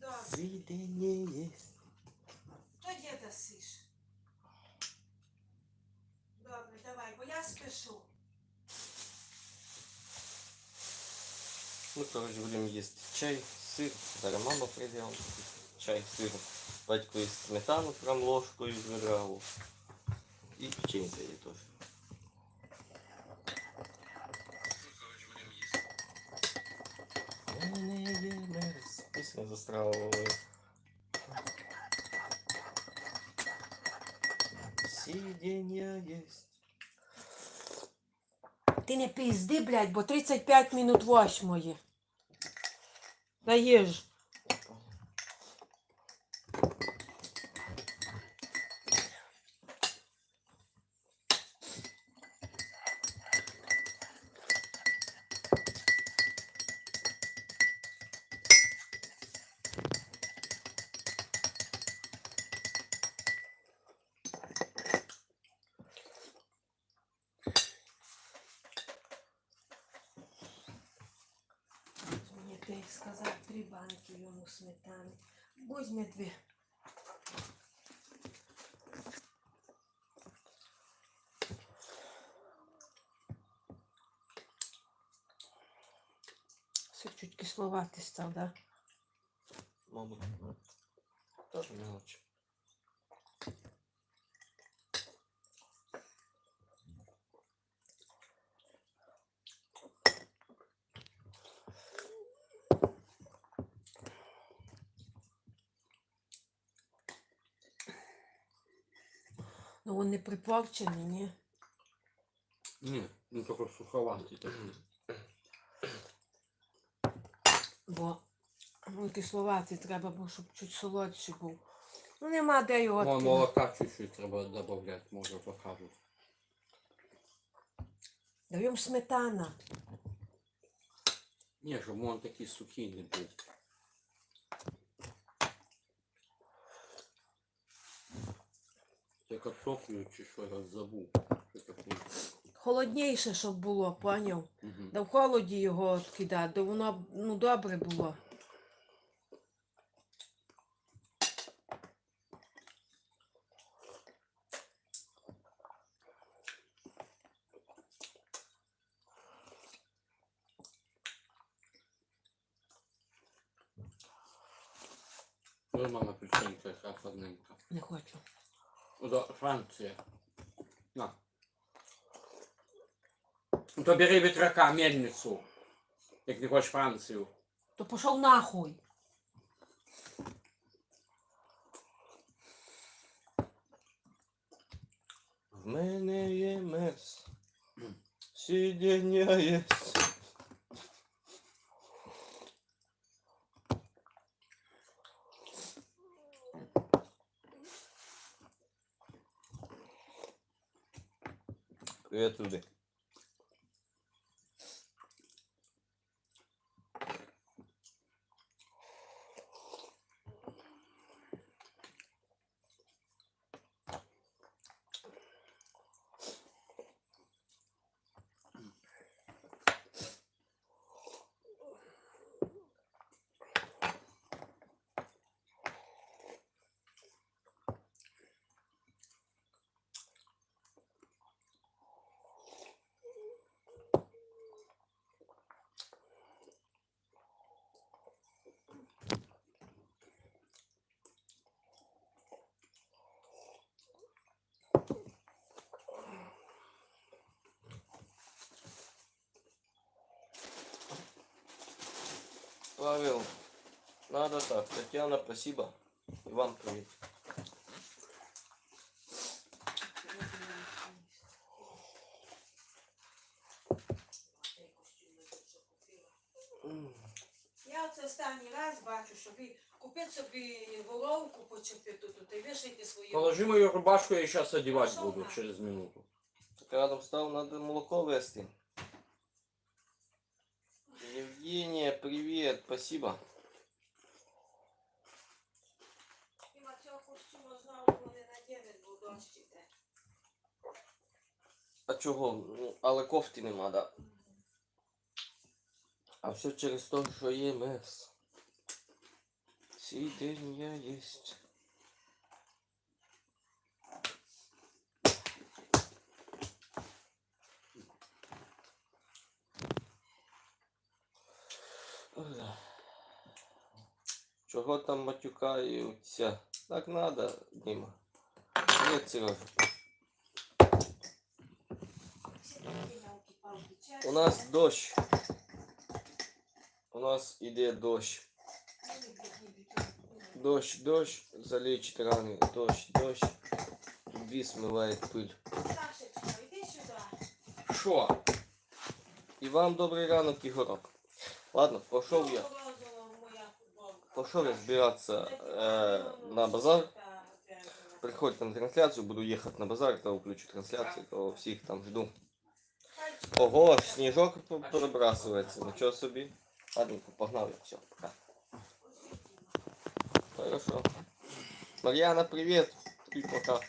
Добре. Свидание есть. То де дасиш? Добре, давай, бо я спешу. Мы, короче, будем есть чай, сыр. Зараз мама прийде, он купить чай, сыр. Батько їсть сметану прям ложкою жирав. І печенька є теж. Мене є мерз. Пісня есть. Ти не пізди, блядь, бо 35 минут восьмої. Даєш. Три банки йому сметани. Возьме дві. Все чуть кисловатий став, да? Мама. Тоже мелочь. Ну він не приплавчений, ні? Ні, ну тільки суховатий такий. Бо ну, кисловатий треба, бо щоб чуть солодший був. Ну нема де його. Откинути. Молока чуть-чуть треба додати, може покажуть. Даємо сметана. Ні, щоб він такий сухий не був. Я картоплю чи що я забув. Що таке? Холодніше, щоб було, поняв? Мгм. Да в холоді його відкидати, да воно б, ну, добре було. Ой, мама печенька, яка гарненька. Не хочу. До Франція. На. Ну то бери вітряка, мельницю. Як не хочеш Францію. То пішов нахуй. В мене є мерз. Сидіння є. Привет, Павел, надо так. Татьяна, спасибо. И вам привет. Я оце останній раз бачу, щоб і купити собі головку почепити тут і вишити свої. Положи мою рубашку, я сейчас одевать буду через минуту. Так рядом стал, надо молоко вести. Евгения, привет, спасибо. А чого? Ну, але кофти нема, да. А все через те, що є мерз. Сій день я єсть. Чого там матюкаються? Так надо, Дима. Нет, Сережа. У нас дощ. У нас іде дощ. Дощ, дощ, залечит раны. Дощ, дощ. Любви смывает пыль. Сашечка, іди сюди. Шо? І вам добрий ранок, Ігорок. Ладно, пошел я. Пошел я збиратися э, на базар. Приходьте на трансляцію, буду їхати на базар, то включу трансляцію, то всіх там жду. Ого, аж сніжок п- перебрасується, нічого собі. Ладненько, погнав я, все, пока. Хорошо. Марьяна, привет. И пока.